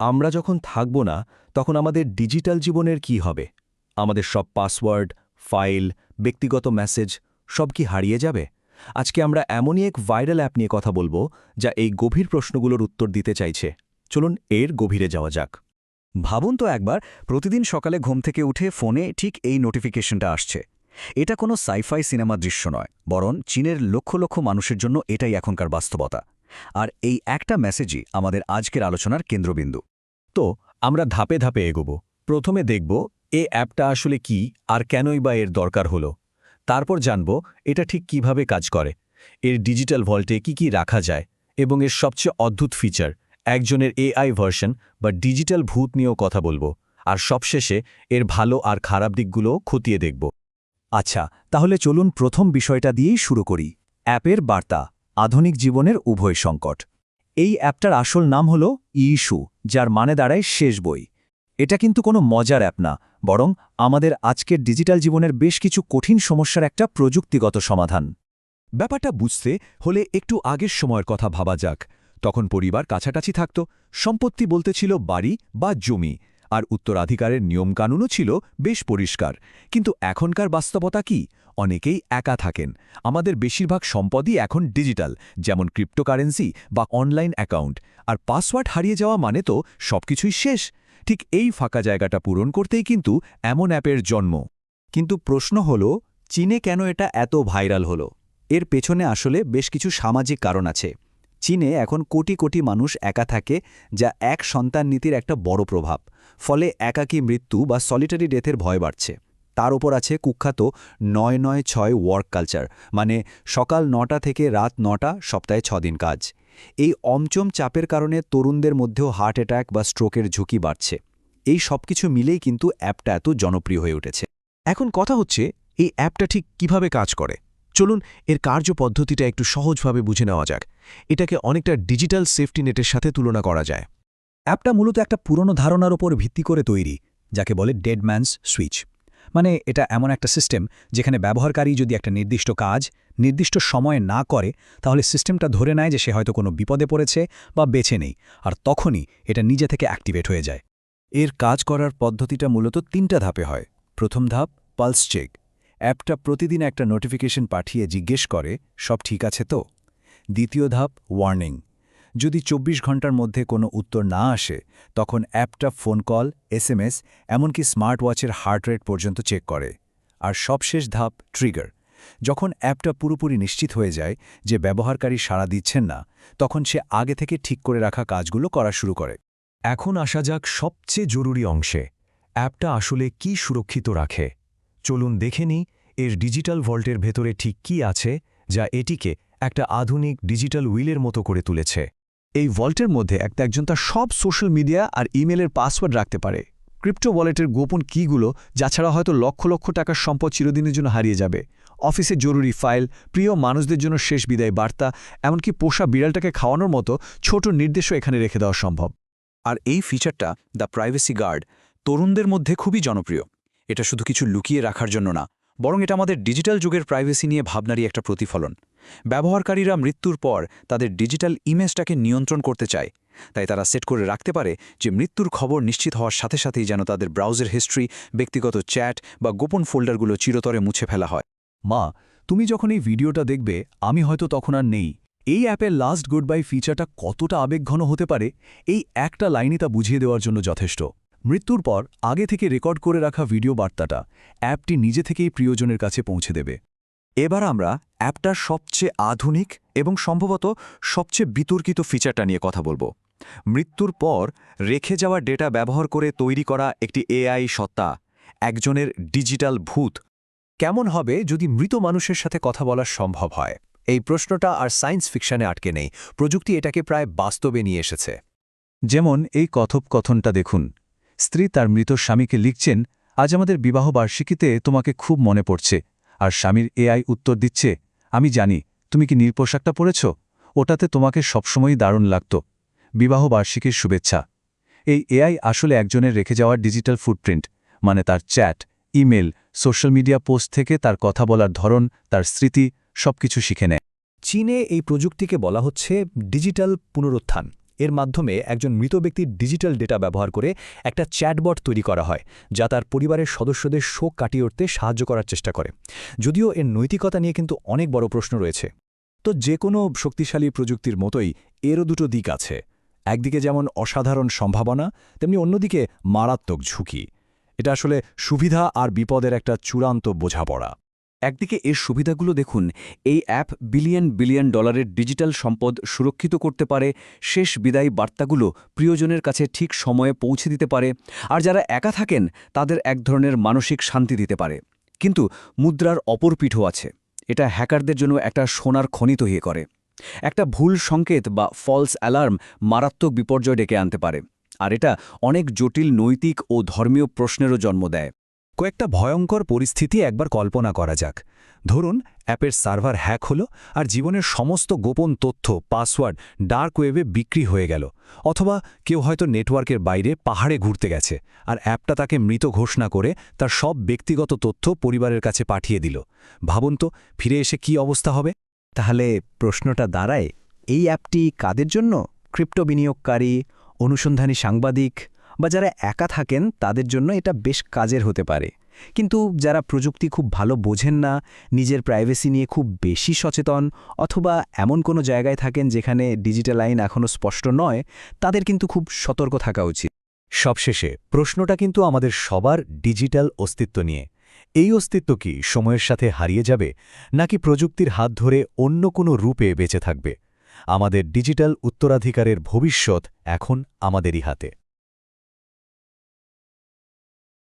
আমরা যখন থাকব না, তখন আমাদের ডিজিটাল জীবনের কি হবে? আমাদের সব পাসওয়ার্ড, ফাইল, ব্যক্তিগত মেসেজ, সব কি হারিয়ে যাবে? আজকে আমরা এমনই এক ভাইরাল অ্যাপ নিয়ে কথা বলব, যা এই গভীর প্রশ্নগুলোর উত্তর দিতে চাইছে। চলুন এর গভীরে যাওয়া যাক। ভাবুন তো একবার, প্রতিদিন সকালে ঘুম থেকে উঠে ফোনে ঠিক এই নোটিফিকেশনটা আসছে। এটা কোনো সাইফাই সিনেমা দৃশ্য নয়, বরং চীনের লক্ষ লক্ষ মানুষের জন্য এটাই এখনকার বাস্তবতা। আর এই একটা মেসেজই আমাদের আজকের আলোচনার কেন্দ্রবিন্দু। তো, আমরা ধাপে ধাপে এগোব। প্রথমে দেখব, এ অ্যাপটা আসলে কি আর কেনই বা এর দরকার হলো। তারপর জানব, এটা ঠিক কীভাবে কাজ করে। এর ডিজিটাল ভল্টে কি কি রাখা যায় এবং এর সবচেয়ে অদ্ভুত ফিচার একজনের এআই ভার্সন বা ডিজিটাল ভূত নিয়েও কথা বলব। আর সবশেষে, এর ভালো আর খারাপ দিকগুলো খতিয়ে দেখব। আচ্ছা তাহলে চলুন প্রথম বিষয়টা দিয়েই শুরু করি। অ্যাপের বার্তা। আধুনিক জীবনের উভয় সংকট। এই অ্যাপটার আসল নাম হল ইস্যু যার মানে দাঁড়ায় শেষ বই। এটা কিন্তু কোনো মজার অ্যাপ না, বরং আমাদের আজকের ডিজিটাল জীবনের বেশ কিছু কঠিন সমস্যার একটা প্রযুক্তিগত সমাধান। ব্যাপারটা বুঝতে হলে একটু আগের সময়ের কথা ভাবা যাক। তখন পরিবার কাছাকাছি থাকত, সম্পত্তি বলতে ছিল বাড়ি বা জমি, আর উত্তরাধিকারের নিয়মকানুনও ছিল বেশ পরিষ্কার। কিন্তু এখনকার বাস্তবতা কি? অনেকেই একা থাকেন। আমাদের বেশিরভাগ সম্পদই এখন ডিজিটাল, যেমন ক্রিপ্টোকারেন্সি বা অনলাইন অ্যাকাউন্ট। আর পাসওয়ার্ড হারিয়ে যাওয়া মানে তো সবকিছুই শেষ। ঠিক এই ফাঁকা জায়গাটা পূরণ করতেই কিন্তু এমন অ্যাপের জন্ম। কিন্তু প্রশ্ন হল, চীনে কেন এটা এত ভাইরাল হলো? এর পেছনে আসলে বেশ কিছু সামাজিক কারণ আছে। চীনে এখন কোটি কোটি মানুষ একা থাকে, যা এক সন্তান নীতির একটা বড় প্রভাব। ফলে একাকী মৃত্যু বা সলিটারি ডেথের ভয় বাড়ছে। তার ওপর আছে কুখ্যাত নয় নয় ছয় ওয়ার্ক কালচার মানে সকাল নটা থেকে রাত নটা, সপ্তাহে ছদিন কাজ। এই অমচম চাপের কারণে তরুণদের মধ্যেও হার্ট অ্যাটাক বা স্ট্রোকের ঝুঁকি বাড়ছে। এই সব কিছু মিলেই কিন্তু অ্যাপটা এত জনপ্রিয় হয়ে উঠেছে। এখন কথা হচ্ছে, এই অ্যাপটা ঠিক কীভাবে কাজ করে? চলুন, এর কার্য পদ্ধতিটা একটু সহজভাবে বুঝে নেওয়া যাক। এটাকে অনেকটা ডিজিটাল সেফটি নেটের সাথে তুলনা করা যায়। অ্যাপটা মূলত একটা পুরনো ধারণার ওপর ভিত্তি করে তৈরি, যাকে বলে ডেড ম্যানস সুইচ। মানে এটা এমন একটা সিস্টেম যেখানে ব্যবহারকারী যদি একটা নির্দিষ্ট কাজ নির্দিষ্ট সময়ে না করে, তাহলে সিস্টেমটা ধরে নেয় যে সে হয়তো কোনো বিপদে পড়েছে বা বেছে নেই, আর তখনই এটা নিজে থেকে অ্যাক্টিভেট হয়ে যায়। এর কাজ করার পদ্ধতিটা মূলত তিনটা ধাপে হয়। প্রথম ধাপ পালস চেক অ্যাপটা প্রতিদিন একটা নোটিফিকেশন পাঠিয়ে জিজ্ঞেস করে, সব ঠিক আছে তো? দ্বিতীয় ধাপ ওয়ার্নিং যদি ২৪ ঘণ্টার মধ্যে কোনো উত্তর না আসে, তখন অ্যাপটা ফোন কল, এসএমএস, এমনকি স্মার্ট ওয়াচের হার্ট রেট পর্যন্ত চেক করে। আর সবশেষ ধাপ, ট্রিগার। যখন অ্যাপটা পুরোপুরি নিশ্চিত হয়ে যায় যে ব্যবহারকারী সাড়া দিচ্ছেন না, তখন সে আগে থেকে ঠিক করে রাখা কাজগুলো করা শুরু করে। এখন আসা যাক সবচেয়ে জরুরি অংশে। অ্যাপটা আসলে কি সুরক্ষিত রাখে? চলুন দেখে নিই এর ডিজিটাল ভল্টের ভেতরে ঠিক কি আছে, যা এটিকে একটা আধুনিক ডিজিটাল উইলের মতো করে তুলেছে। এই ভল্টের মধ্যে একটা একজন তার সব সোশ্যাল মিডিয়া আর ইমেলের পাসওয়ার্ড রাখতে পারে। ক্রিপ্টো ওয়ালেটের গোপন কীগুলো যা ছাড়া হয়তো লক্ষ লক্ষ টাকার সম্পদ চিরদিনের জন্য হারিয়ে যাবে। অফিসে জরুরি ফাইল প্রিয় মানুষদের জন্য শেষ বিদায় বার্তা, এমনকি পোষা বিড়ালটাকে খাওয়ানোর মতো ছোট নির্দেশও এখানে রেখে দেওয়া সম্ভব। আর এই ফিচারটা দ্য প্রাইভেসি গার্ড তরুণদের মধ্যে খুবই জনপ্রিয়। এটা শুধু কিছু লুকিয়ে রাখার জন্য না, বরং এটা আমাদের ডিজিটাল যুগের প্রাইভেসি নিয়ে ভাবনারই একটা প্রতিফলন। ব্যবহারকারীরা মৃত্যুর পর তাদের ডিজিটাল ইমেজটাকে নিয়ন্ত্রণ করতে চায়। তাই তারা সেট করে রাখতে পারে যে মৃত্যুর খবর নিশ্চিত হওয়ার সাথে সাথেই যেন তাদের ব্রাউজার হিস্ট্রি, ব্যক্তিগত চ্যাট বা গোপন ফোল্ডারগুলো চিরতরে মুছে ফেলা হয়। মা, তুমি যখন এই ভিডিওটা দেখবে, আমি হয়তো তখন আর নেই। এই অ্যাপের লাস্ট গুড বাই ফিচারটা কতটা আবেগঘন হতে পারে, এই একটা লাইনই তা বুঝিয়ে দেওয়ার জন্য যথেষ্ট। মৃত্যুর পর আগে থেকে রেকর্ড করে রাখা ভিডিও বার্তাটা অ্যাপটি নিজে থেকেই প্রিয়জনের কাছে পৌঁছে দেবে। এবার আমরা অ্যাপটার সবচেয়ে আধুনিক এবং সম্ভবত সবচেয়ে বিতর্কিত ফিচারটা নিয়ে কথা বলব। মৃত্যুর পর রেখে যাওয়া ডেটা ব্যবহার করে তৈরি করা একটি এআই সত্তা, একজনের ডিজিটাল ভূত। কেমন হবে যদি মৃত মানুষের সাথে কথা বলা সম্ভব হয়? এই প্রশ্নটা আর সায়েন্স ফিকশনে আটকে নেই। প্রযুক্তি এটাকে প্রায় বাস্তবে নিয়ে এসেছে। যেমন এই কথোপকথনটা দেখুন। স্ত্রী তার মৃত স্বামীকে লিখছেন, আজ আমাদের বিবাহ বার্ষিকীতে তোমাকে খুব মনে পড়ছে। আর স্বামীর এআই উত্তর দিচ্ছে, আমি জানি, তুমি কি নীলপোশাকটা পরেছ? ওটাতে তোমাকে সবসময়ই দারুণ লাগত। বিবাহ বার্ষিকীর শুভেচ্ছা। এই এআই আসলে একজনের রেখে যাওয়ার ডিজিটাল ফুটপ্রিন্ট মানে তার chat, email, social media post থেকে তার কথা বলার ধরন, তার স্মৃতি, সবকিছু শিখে নেয়। চীনে এই প্রযুক্তিকে বলা হচ্ছে ডিজিটাল পুনরুত্থান। এর মাধ্যমে একজন মৃত ব্যক্তির ডিজিটাল ডেটা ব্যবহার করে একটা চ্যাটবট তৈরি করা হয়, যা তার পরিবারের সদস্যদের শোক কাটিয়ে উঠতে সাহায্য করার চেষ্টা করে। যদিও এর নৈতিকতা নিয়ে কিন্তু অনেক বড় প্রশ্ন রয়েছে। তো যে কোনো শক্তিশালী প্রযুক্তির মতোই এরও দুটো দিক আছে। একদিকে যেমন অসাধারণ সম্ভাবনা, তেমনি অন্যদিকে মারাত্মক ঝুঁকি। এটা আসলে সুবিধা আর বিপদের একটা চূড়ান্ত বোঝাপড়া। একদিকে এর সুবিধাগুলো দেখুন, এই অ্যাপ বিলিয়ন বিলিয়ন ডলারের ডিজিটাল সম্পদ সুরক্ষিত করতে পারে, শেষ বিদায়ী বার্তাগুলো প্রিয়জনের কাছে ঠিক সময়ে পৌঁছে দিতে পারে, আর যারা একা থাকেন, তাদের এক ধরনের মানসিক শান্তি দিতে পারে। কিন্তু মুদ্রার অপর পিঠও আছে, এটা হ্যাকারদের জন্য একটা সোনার খনি তৈরি করে। একটা ভুল সংকেত বা ফলস অ্যালার্ম মারাত্মক বিপর্যয় ডেকে আনতে পারে, আর এটা অনেক জটিল নৈতিক ও ধর্মীয় প্রশ্নেরও জন্ম দেয়। কয়েকটা ভয়ঙ্কর পরিস্থিতি একবার কল্পনা করা যাক। ধরুন, অ্যাপের সার্ভার হ্যাক হলো আর জীবনের সমস্ত গোপন তথ্য, পাসওয়ার্ড, ডার্ক ওয়েবে বিক্রি হয়ে গেল। অথবা কেউ হয়তো নেটওয়ার্কের বাইরে পাহাড়ে ঘুরতে গেছে আর অ্যাপটা তাকে মৃত ঘোষণা করে তার সব ব্যক্তিগত তথ্য পরিবারের কাছে পাঠিয়ে দিল। ভাবুন তো, ফিরে এসে কি অবস্থা হবে? তাহলে প্রশ্নটা দাঁড়ায়, এই অ্যাপটি কাদের জন্য? ক্রিপ্টো বিনিয়োগকারী, অনুসন্ধানী সাংবাদিক বা যারা একা থাকেন, তাদের জন্য এটা বেশ কাজের হতে পারে। কিন্তু যারা প্রযুক্তি খুব ভালো বোঝেন না, নিজের প্রাইভেসি নিয়ে খুব বেশি সচেতন অথবা এমন কোনো জায়গায় থাকেন যেখানে ডিজিটাল আইন এখনও স্পষ্ট নয়, তাদের কিন্তু খুব সতর্ক থাকা উচিত। সবশেষে, প্রশ্নটা কিন্তু আমাদের সবার ডিজিটাল অস্তিত্ব নিয়ে। এই অস্তিত্ব কি সময়ের সাথে হারিয়ে যাবে, নাকি প্রযুক্তির হাত ধরে অন্য কোনো রূপে বেঁচে থাকবে? আমাদের ডিজিটাল উত্তরাধিকারের ভবিষ্যৎ এখন আমাদেরই হাতে।